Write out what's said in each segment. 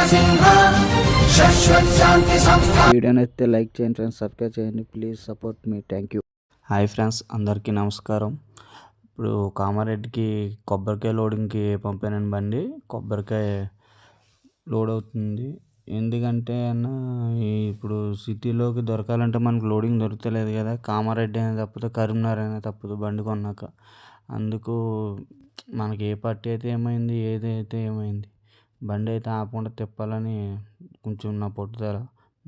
Narasimha video నచ్చితే like చేయండి friends subscribe చేయండి ప్లీజ్ సపోర్ట్ మీ థ్యాంక్ యూ. హాయ్ ఫ్రెండ్స్ అందరికీ నమస్కారం. ఇప్పుడు కామారెడ్డికి కొబ్బరికాయ లోడింగ్కి పంపానండి బండి. కొబ్బరికాయ లోడ్ అవుతుంది. ఎందుకంటే అన్న ఇప్పుడు సిటీలోకి దొరకాలంటే మనకు లోడింగ్ దొరకలేదు కదా. కామారెడ్డి అయినా తప్పదు కరీంనగర్ అయినా తప్పదు బండి కొన్నాక. అందుకు మనకి ఏ పార్టీ అయితే ఏమైంది ఏదైతే ఏమైంది బండి అయితే ఆపకుండా తిప్పాలని కొంచెం నా పట్టుదల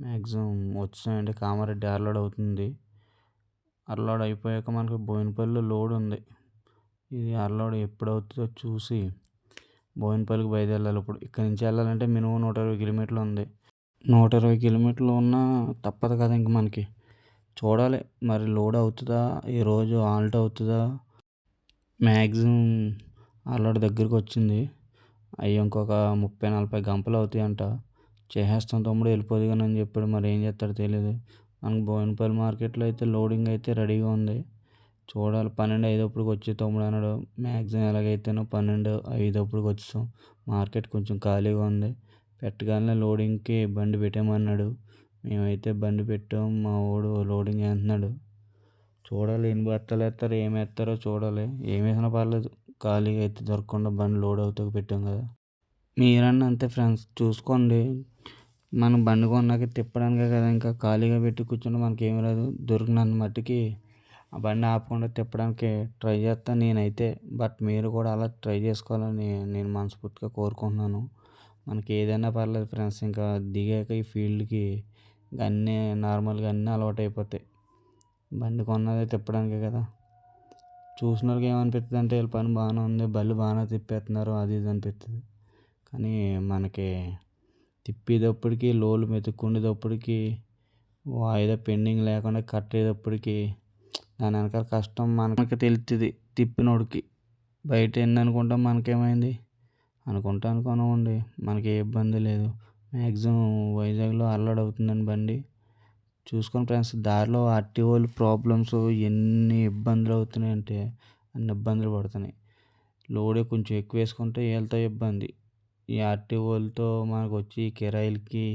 మ్యాక్సిమం వచ్చాయంటే కామారెడ్డి అర్లోడ్ అవుతుంది. అర్లోడ్ అయిపోయాక మనకి బోయినపల్లిలో లోడ్ ఉంది. ఇది అర్లోడ్ ఎప్పుడు అవుతుందో చూసి బోయినపల్లికి బయలుదేరాలి ఇప్పుడు. ఇక్కడ నుంచి వెళ్ళాలంటే మినిమం నూట ఇరవై కిలోమీటర్లు ఉంది. నూట ఇరవై కిలోమీటర్లు ఉన్నా తప్పదు కదా ఇంక మనకి. చూడాలి మరి లోడ్ అవుతుందా ఈరోజు ఆల్ట్ అవుతుందా? మ్యాక్సిమం అర్లోడ్ దగ్గరికి వచ్చింది. అవి ఇంకొక ముప్పై నలభై గంపలు అవుతాయంట. చేసేస్తాం తమ్ముడు వెళ్ళిపోదు కానీ అని చెప్పాడు. మరి ఏం చేస్తాడో తెలియదు మనకు బోయినపల్లి మార్కెట్లో అయితే లోడింగ్ అయితే రెడీగా ఉంది. చూడాలి. పన్నెండు ఐదప్పుడుకి వచ్చి తమ్ముడు అన్నాడు. మ్యాక్సిమం ఎలాగైతేనో పన్నెండు ఐదప్పుడుకి వచ్చాం మార్కెట్ కొంచెం ఖాళీగా ఉంది. పెట్టగానే లోడింగ్కి బండి పెట్టామన్నాడు మేమైతే బండి పెట్టాం. మా వాడు లోడింగ్ వేస్తున్నాడు చూడాలి. ఎన్ని బట్టలు వేస్తారో ఏమి వేస్తారో చూడాలి. ఏమి వేసినా పర్లేదు. ఖాళీగా అయితే దొరకకుండా బండి లోడ్ అవుతూ పెట్టాం కదా. మీరన్నా అంతే ఫ్రెండ్స్ చూసుకోండి. మనం బండి కొన్నాక తిప్పడానికే కదా ఇంకా ఖాళీగా పెట్టి కూర్చుంటే మనకేం రాదు. దొరికినంత మట్టుకి ఆ బండి ఆపకుండా తిప్పడానికి ట్రై చేస్తాను నేనైతే. బట్ మీరు కూడా అలా ట్రై చేసుకోవాలని నేను మనస్ఫూర్తిగా కోరుకుంటున్నాను. మనకి ఏదైనా పర్లేదు ఫ్రెండ్స్ ఇంకా దిగాక ఈ ఫీల్డ్కి అన్నీ నార్మల్గా అన్నీ అలవాటు అయిపోతాయి బండి కొన్నదే తిప్పడానికే కదా. చూసిన వాళ్ళకి ఏమనిపిస్తుంది అంటే వీళ్ళ పని బాగానే ఉంది బళ్ళు బాగానే తిప్పేస్తున్నారు అది ఇది అనిపిస్తుంది కానీ మనకి తిప్పేటప్పటికి లోలు మెతుక్కుండేటప్పటికి వాయిదా పెండింగ్ లేకుండా కట్టేటప్పటికి దాని వెనకాల కష్టం మనకి తెలుస్తుంది తిప్పినోడికి. బయట ఎన్ని అనుకుంటాం మనకేమైంది? అనుకుంటా అనుకోనివ్వండి మనకి ఏ ఇబ్బంది లేదు. మ్యాక్సిమం వైజాగ్లో అల్లడ్ అవుతుందండి బండి. చూసుకోండి ఫ్రెండ్స్ దారిలో ఆర్టీఓలు ప్రాబ్లమ్స్ ఎన్ని ఇబ్బందులు అవుతున్నాయి అంటే అన్ని ఇబ్బందులు పడుతున్నాయి. లోడే కొంచెం ఎక్కువ వేసుకుంటే వీళ్ళతో ఇబ్బంది. ఈ ఆర్టీఓలతో మనకు వచ్చి కిరాయిలకి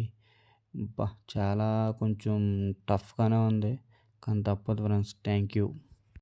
చాలా కొంచెం టఫ్గానే ఉంది. కానీ తప్పదు ఫ్రెండ్స్ థ్యాంక్ యూ